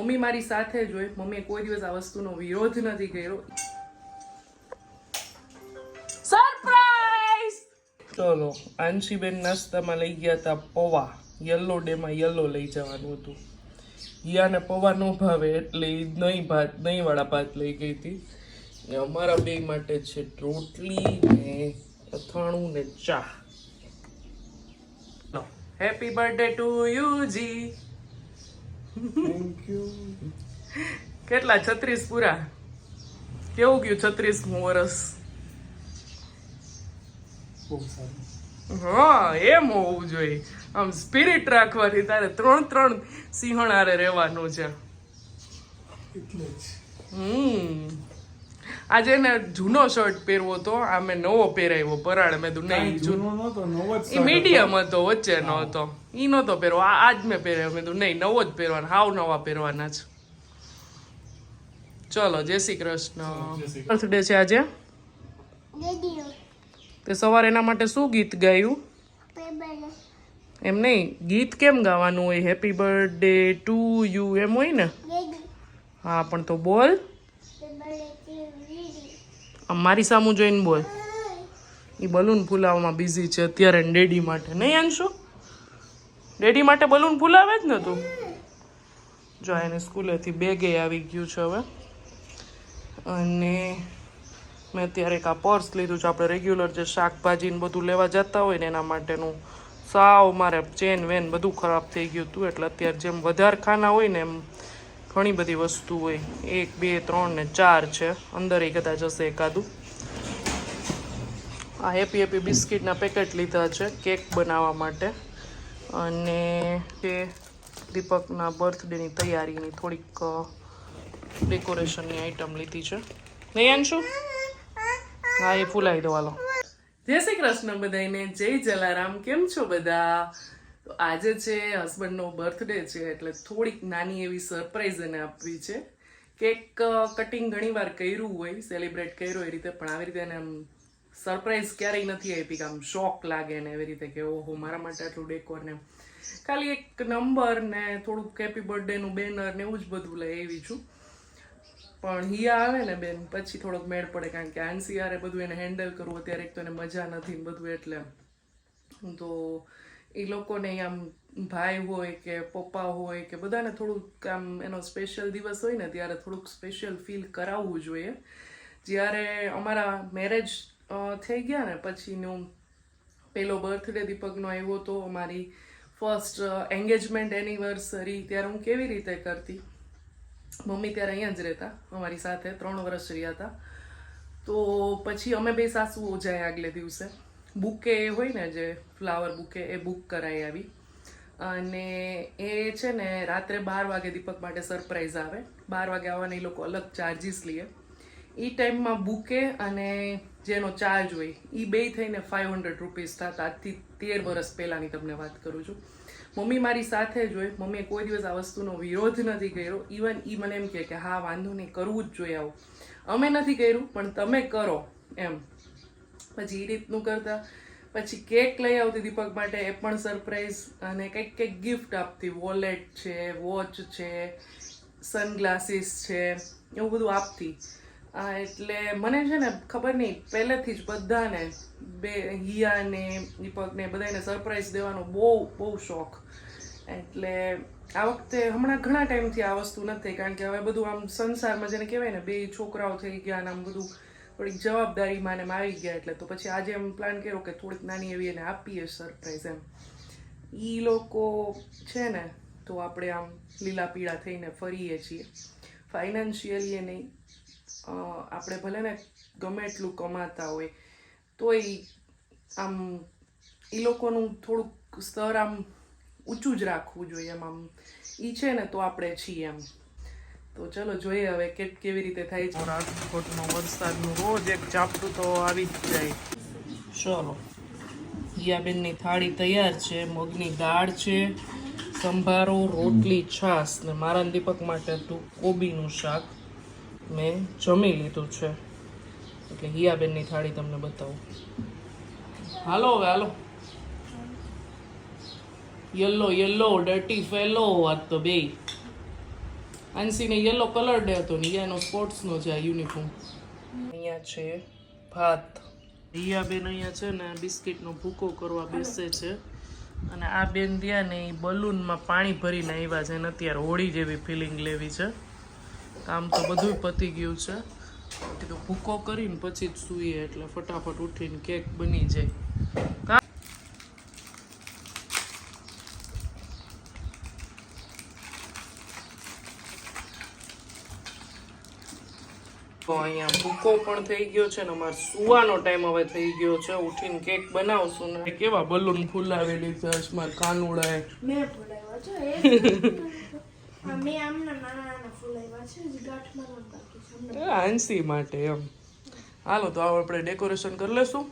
Mummy મારી સાથે જ હોય. મમ્મીએ કોઈ દિવસ આ વસ્તુનો વિરોધ નથી કર્યો. સરપ્રાઈઝ ચલો આંશીબેન નાસ્તામાં લઈ ગયા હતા પૌવા. યલો ડેમાં યલો લઈ જવાનું હતું. યાને પૌવા ન ભાવે એટલે નહીં ભાત નહીંવાળા ભાત લઈ ગઈ હતી. ને અમારા બે માટે છે રોટલી ને અથાણું ને ચા. હેપી બર્થડે ટુ યુ જી થેન્ક યુ કેટલા? છત્રીસ પૂરા. કેવું ગયું છત્રીસમું વર્ષ હા એમ હોવું જોઈએ. આમ સ્પિરિટ રાખવાથી તારે ત્રણ ત્રણ સિંહણારે રહેવાનું છે. એટલે જ. હમ. આજે ને જૂનો શર્ટ પહેરવો તો આ મેં નવો પહેરાવ્યો પરાળ મેં તું નહીં જૂનો નહોતો નવો જ એ મીડિયમ હતો. વચ્ચે નહોતો. ઈ નહોતો પહેરવો આ આજ મેં પહેર્યો મેં તું નહીં નવો જ પહેરવાનો હાવ નવા પહેરવાના જ ચલો જય શ્રી કૃષ્ણ. બર્થડે છે આજે? તે સવારે એના માટે શું ગીત ગાયું? એમ નહીં ગીત કેમ ગાવાનું હોય? હેપી બર્થડે ટુ યુ એમ હોય ને? હા પણ તો બોલ. મારી સામું જોઈને બોલ. એ બલૂન ફૂલાવવામાં બિઝી છે અત્યારે ડેડી માટે. નહીં આનશું ડેડી માટે બલૂન ફૂલાવે જ ને તું? જો એને સ્કૂલેથી બેગે આવી ગયું છે હવે. અને મેં અત્યારે એક આ પર્સ લીધું છે. આપણે રેગ્યુલર જે શાકભાજી ને બધું લેવા જતા હોય ને એના માટેનું. સાવ મારે ચેન વેન બધું ખરાબ થઈ ગયું હતું. એટલે અત્યારે જેમ વધારે ખાના હોય ને એમ ઘણી બધી વસ્તુ હોય. એક, બે, ત્રણ ને ચાર છે. અંદર એ કદાચ હશે એકાદું. આ હેપી હેપી બિસ્કિટના પેકેટ લીધા છે કેક બનાવવા માટે. અને તે દીપકના બર્થડેની તૈયારીની થોડીક ડેકોરેશનની આઈટમ લીધી છે. નહીં આનશું હા, એ ફૂલાવી દો હાલો. જય શ્રી કૃષ્ણ બધાને જય જલારામ. કેમ છો બધા? તો આજે છે હસબન્ડનો બર્થડે છે, એટલે થોડીક નાની એવી સરપ્રાઈઝ એને આપવી છે. કેક કટિંગ ઘણી વાર કર્યું હોય સેલિબ્રેટ કર્યો એ રીતે, પણ આવી રીતે એને આમ સરપ્રાઈઝ ક્યારેય નથી આપી, કે આમ શોખ લાગે ને એવી રીતે કે, ઓહો, મારા માટે આટલું ડેકોર ને ખાલી એક નંબર ને થોડુંક હેપી બર્થડેનું બેનર ને એવું જ બધું લઈ આવી છું. પણ હિયા આવે ને બેન, પછી થોડોક મેળ પડે, કારણ કે આનસીઆરે બધું એને હેન્ડલ કરવું, અત્યારે એક તો એને મજા નથી ને બધું, એટલે તો એ લોકોને આમ ભાઈ હોય કે પપ્પા હોય કે બધાને થોડુંક આમ એનો સ્પેશિયલ દિવસ હોય ને ત્યારે થોડુંક સ્પેશિયલ ફીલ કરાવવું જોઈએ. જ્યારે અમારા મેરેજ થઈ ગયા ને પછીનું પેલો બર્થડે દીપકનો આવ્યો તો અમારી ફર્સ્ટ એન્ગેજમેન્ટ એનિવર્સરી ત્યારે હું કેવી રીતે કરતી? મમ્મી ત્યારે અહીંયા જ રહેતા, અમારી સાથે ત્રણ વર્ષ રહ્યા હતા. તો પછી અમે બે સાસુઓ જાય આગલે દિવસે. બુકે હોય ને જે ફ્લાવર બુકે એ બુક કરાવી આવી. અને એ છે ને રાત્રે બાર વાગે દીપક માટે સરપ્રાઈઝ આવે. બાર વાગે આવવાના એ લોકો અલગ ચાર્જીસ લે. એ ટાઈમમાં બુકે અને જેનો ચાર્જ હોય એ બે થઈને ફાઇવ હંડ્રેડ રૂપીઝ થતા. આજથી તેર વર્ષ પહેલાંની તમને વાત કરું છું. મમ્મી મારી સાથે જ હોય. મમ્મીએ કોઈ દિવસ આ વસ્તુનો વિરોધ નથી કર્યો. ઇવન એ મને એમ કહે કે, હા, વાંધો નહીં, કરવું જ જોઈએ આવું. અમે નથી કર્યું, પણ તમે કરો એમ. પછી એ રીતનું કરતા. પછી કેક લઈ આવતી દીપક માટે એ પણ સરપ્રાઈઝ અને કંઈક કંઈક ગિફ્ટ આપતી. વોલેટ છે વોચ છે સનગ્લાસીસ છે, એવું બધું આપતી. એટલે મને છે ને ખબર નહીં, પહેલેથી જ બધાને, બે હિયાને, દીપકને બધાને સરપ્રાઈઝ દેવાનો બહુ બહુ શોખ. એટલે આ વખતે હમણાં ઘણા ટાઈમથી આ વસ્તુ નથી, કારણ કે હવે બધું આમ સંસારમાં જેને કહેવાય ને, બે છોકરાઓ થઈ ગયા અને આમ બધું થોડીક જવાબદારીમાં માને આવી ગયા એટલે તો પછી આજે એમ પ્લાન કર્યો કે થોડીક નાની એવી એને આપીએ સરપ્રાઈઝ એમ. એ લોકો છે ને, તો આપણે આમ લીલા પીળા થઈને ફરીએ છીએ. ફાઇનાન્શિયલી એ નહીં. આપણે ભલે ને ગમે એટલું કમાતા હોય, તોય આમ એ લોકોનું થોડુંક સ્તર આમ ઊંચું જ રાખવું જોઈએ એમ આમ. એ છે ને તો આપણે છીએ એમ. તો ચલો જોઈએ હવે કે કેવી રીતે થાય છે. રાજકોટનો વરસાદનું રોજ એક ઝાપટું તો આવી જ જાય. ચલો. હિયાબેનની થાળી તૈયાર છે મગની દાળ છે સંભારો રોટલી છાશ ને મારા દીપક માટે હતું કોબીનું શાક મેં જમી લીધું છે. એટલે હિયાબેનની થાળી તમને બતાવું. હાલો હવે હાલો. યલો યલો ડર્ટી ફેલો વાત તો બે આંસીને યલો કલર ડે હતો ને યાનો સ્પોર્ટ્સનો છે આ યુનિફોર્મ અહીંયા છે ભાત. રિયાબેન અહીંયા છે ને, બિસ્કિટનો ભૂકો કરવા બેસે છે. અને આ બેન ત્યાં ને એ બલૂનમાં પાણી ભરીને આવ્યા છે અને અત્યારે હોળી જેવી ફિલિંગ લેવી છે. કામ તો બધું પતી ગયું છે. કીધું ભૂકો કરીને પછી જ સૂઈએ એટલે ફટાફટ ઉઠીને કેક બની જાય. અહીંયા ભૂકો પણ થઈ ગયો છે ને અમારે સુવાનો ટાઈમ હવે થઈ ગયો છે. ઉઠીને કેક બનાવશું ને. કેવા બલૂન ફૂલાવેલી છે મારા કાનુડાએ. મેં ફૂલાવ્યા છે હાંસી માટે એમ. હાલો તો આપણે ડેકોરેશન કરી લેશું.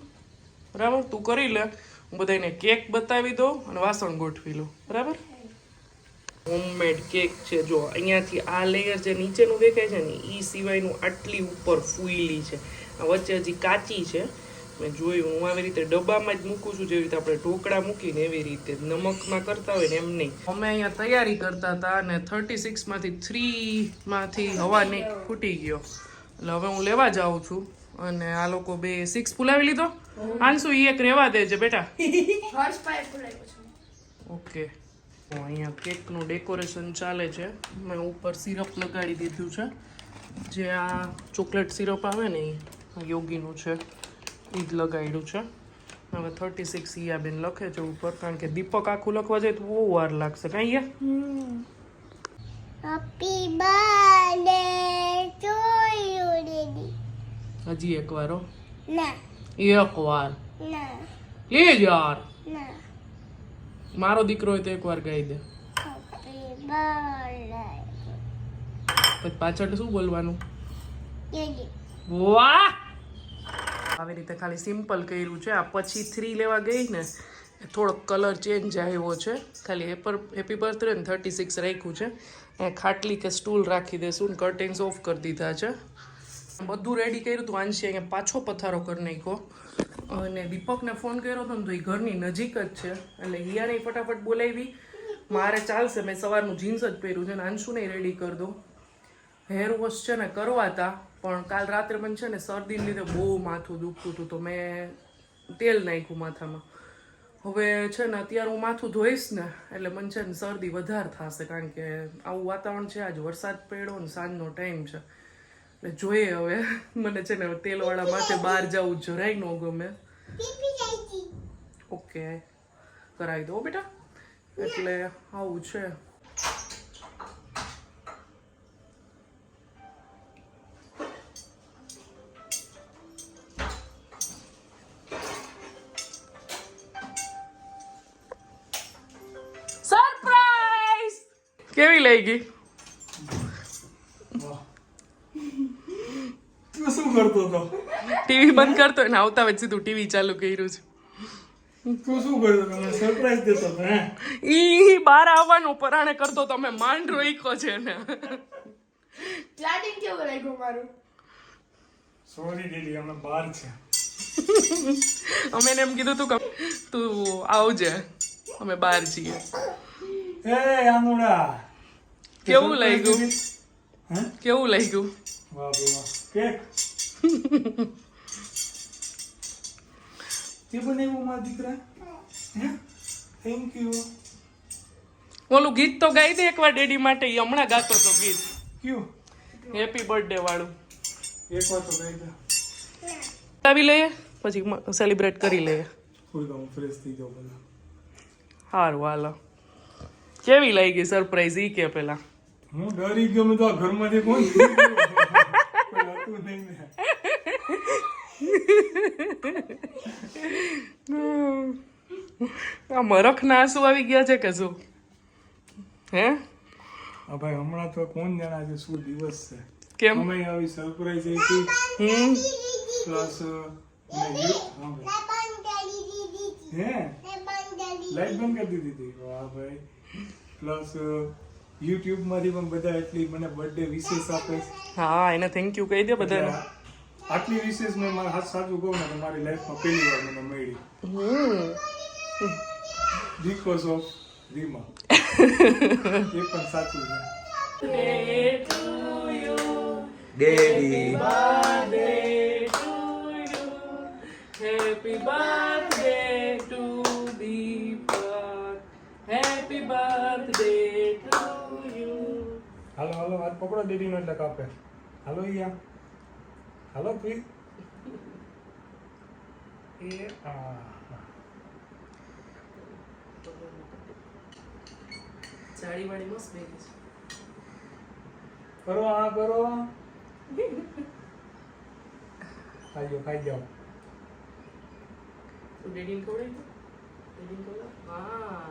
બરાબર? તું કરી લે. હું બધાને કેક બતાવી દઉં અને વાસણ ગોઠવી લઉં. બરાબર? હોમમેડ કેક છે. જો અહીંયાથી આ લેયર જે નીચેનું દેખાય છે ને એ સિવાયનું આટલી ઉપર ફૂઈલી છે. આ વચ્ચે હજી કાચી છે. મેં જોયું હું આવી રીતે ડબ્બામાં જ મૂકું છું જેવી રીતે આપણે ઢોકળા મૂકીને એવી રીતે નમકમાં કરતા હોય ને એમ નહીં. અમે અહીંયા તૈયારી કરતા હતા અને થર્ટી સિક્સમાંથી થ્રીમાંથી હવા નહીં ફૂટી ગયો. એટલે હવે હું લેવા જાઉં છું અને આ લોકો બે સિક્સ ફૂલાવી લીધો. આંસુ એ એક રહેવા દેજે બેટા. છે. ઓકે તો અહીંયા કેકનું ડેકોરેશન ચાલે છે. મેં ઉપર સિરપ લગાડી દીધું છે. જે આ ચોકલેટ સિરપ આવે ને એ યોગીનું છે એ જ લગાડ્યું છે. હવે થર્ટી સિક્સ બેન લખે છે ઉપર કારણ કે દીપક આખું લખવા જાય તો બહુ વાર લાગશે. કાંઈ to you, હજી એક વાર. Nah, એક વાર ના પ્લીઝ યાર. nah. મારો દીકરો હોય તો એકવાર ગાઈ દે. પછી પાછળ શું બોલવાનું? વાહ! આવી રીતે ખાલી સિમ્પલ કર્યું છે. આ પછી થ્રી લેવા ગઈ ને થોડોક કલર ચેન્જ આવ્યો છે. ખાલી હેપર હેપી બર્થડે ને થર્ટી સિક્સ રાખ્યું છે. એ ખાટલી કે સ્ટૂલ રાખી દેશું ને કર્ટેન્સ ઓફ કરી દીધા છે. બધું રેડી કર્યું હતું આંશી, અહીંયા પાછો પથારો કરી નાખ્યો. અને દીપકને ફોન કર્યો હતો ને તો એ ઘરની નજીક જ છે. એટલે હિયાને ફટાફટ બોલાવી. મારે ચાલશે, મેં સવારનું જીન્સ જ પહેર્યું છે ને અંશુને રેડી કરી દો હેર વોશ છે ને કરવા હતા પણ કાલ રાત્રે મને છે ને શરદીને લીધે બહુ માથું દુખતું હતું, તો મેં તેલ નાખ્યું માથામાં. હવે છે ને અત્યારે હું માથું ધોઈશ ને, એટલે મને છે ને શરદી વધારે થશે, કારણ કે આવું વાતાવરણ છે, આજ વરસાદ પડ્યો ને સાંજનો ટાઈમ છે. એટલે જોઈએ હવે. મને છે ને તેલવાળા માથે બહાર જવું જરાય ન ગમે. ઓકે. કરાવી દો બેટા. એટલે આવું છે. કેવી લઈ ગઈ તું શું કરતો હતો. ટીવી બંધ કરતો ને આવતા વચ્ચે તું ટીવી ચાલુ કર્યું છે. તું શું કરતો હતો સરપ્રાઈઝ દેતો હતો હે? ઈ બહાર આવવાનું પરાણે કરતો તમે માંડ રોઈકો છે ને. લાડીને કેવું લાગ્યું મારું? સોરી દીદી અમે બહાર છે. અમે એમ કીધું તું કે તું આવજે અમે બહાર છીએ. એ આનુડા કેવું લાગ્યું? કેવું લાગ્યું? વાહ વાહ. કેક? તે બનાવ્યું મારા દીકરા? હે? થેન્ક યુ ઓલું ગીત તો ગાઈ દે એકવાર ડેડી માટે હમણાં ગાતો તો ગીત. ક્યુ? હેપી બર્થડે વાળું. એકવાર તો ગાઈ દે. આવી લઈએ પછી સેલિબ્રેટ કરી લઈએ. ફ્રેશ થઈ જાવ બધા. સારું હાલો. કેવી લાગી સરપ્રાઈઝ ઈ કે પેલા? હું ડરી ગયો તો આ ઘરમાંથી કોણ નીકળ્યું? કોઈ હતું નહીં ને આ મરખના આંસુ આવી ગયા છે કે શું? હે? ભાઈ હમણાં તો કોણ જાણે આજે શું દિવસ છે? કેમ? અમે આવી સરપ્રાઈઝ આપી હમ? પ્લસ હે લાઈટ બંધ કરી દીધી હતી. વાહ ભાઈ. પ્લસ યુટ્યુબમાંથી પણ બધા એટલી મને બર્થડે વિશેષ આપે. હા એને થેન્ક યુ કહી દે બધાને. આટલી વિશેષ મેં મારા હાથ સાચું કહું ને મારી લાઈફમાં પહેલી વાર મને મળી. હમ. બીકોઝ ઓફ રીમા એ પણ સાચું છે to you. Daddy birthday to you. Happy birthday to Deepak. Happy birthday to you. હાલો હાલો હાથ પકડો દીદીનો એટલે કાપે હાલો ઈયા હાલો પ્લીઝ એ આ સાડી વાળી મસ્ત બેગી છે. કરો આ કરો. ખાઈ જાઓ ખાઈ જાઓ. તું ડેડીને ખવડાવી? ડેડીને ખવડાવ? હા.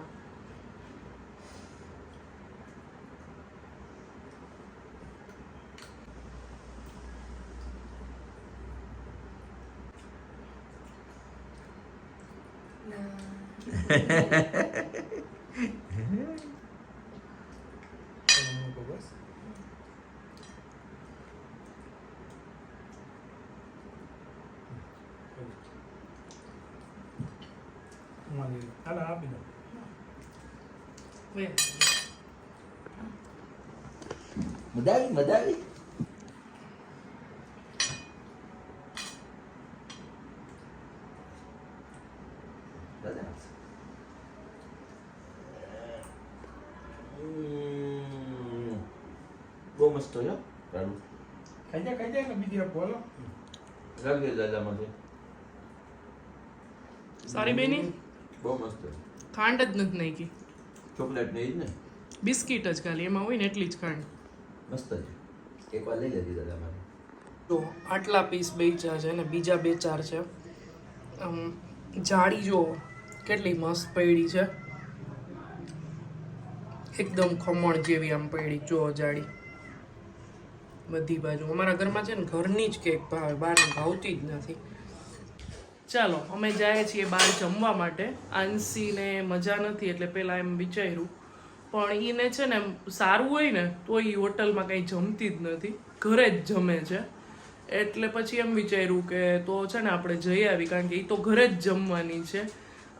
ચલો, મૂકો બસ ઉમા દીદી હાલો આપી દો વે. મજા આવી મજા આવી? દાદા. બહુ મસ્ત હોય લાડુ ખાઈ બીજી લાગે દાદામાંથી. સારી બેની. બહુ મસ્ત. ખાંડ જ નથી નાખી. ચોકલેટ ને ને? બિસ્કિટ જ ખાલી એમાં હોય ને એટલી જ ખાંડ. મસ્ત છે એકવાર લઈ લેતી મારે. તો આટલા પીસ બેચા છે ને બીજા બે ચાર છે. આમ જાળી જો કેટલી મસ્ત પડી છે. એકદમ ખમણ જેવી આમ પડી જો જાળી. બધી બાજુ. અમારા ઘરમાં છે ને ઘરની જ કેક ભાવે બહારની ભાવતી જ નથી. ચાલો, અમે જઈએ છીએ બહાર જમવા માટે. આંસીને મજા નથી એટલે પહેલાં એમ વિચાર્યું. પણ એને છે ને સારું હોય ને તો એ હોટલમાં કંઈ જમતી જ નથી. ઘરે જ જમે છે. એટલે પછી એમ વિચાર્યું કે તો છે ને આપણે જઈ આવી, કારણ કે એ તો ઘરે જ જમવાની છે.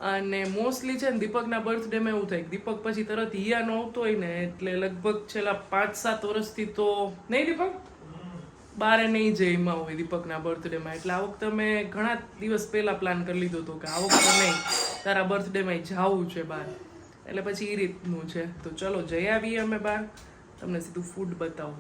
અને મોસ્ટલી છે ને દીપકના બર્થડેમાં એવું થાય દીપક પછી તરત હિયાનો આવતો હોય ને, એટલે લગભગ છેલ્લા પાંચ સાત વર્ષથી તો નહીં દીપક? બારે નહીં જઈમાં હોય દીપકના બર્થડેમાં એટલે આ વખતે મેં ઘણા દિવસ પહેલાં પ્લાન કરી લીધો હતો કે આ વખતે નહીં, તારા બર્થડેમાં જવું છે બહાર એટલે પછી એ રીતનું છે. તો ચલો જઈ આવીએ અમે બહાર તમને સીધું ફૂડ બતાવું.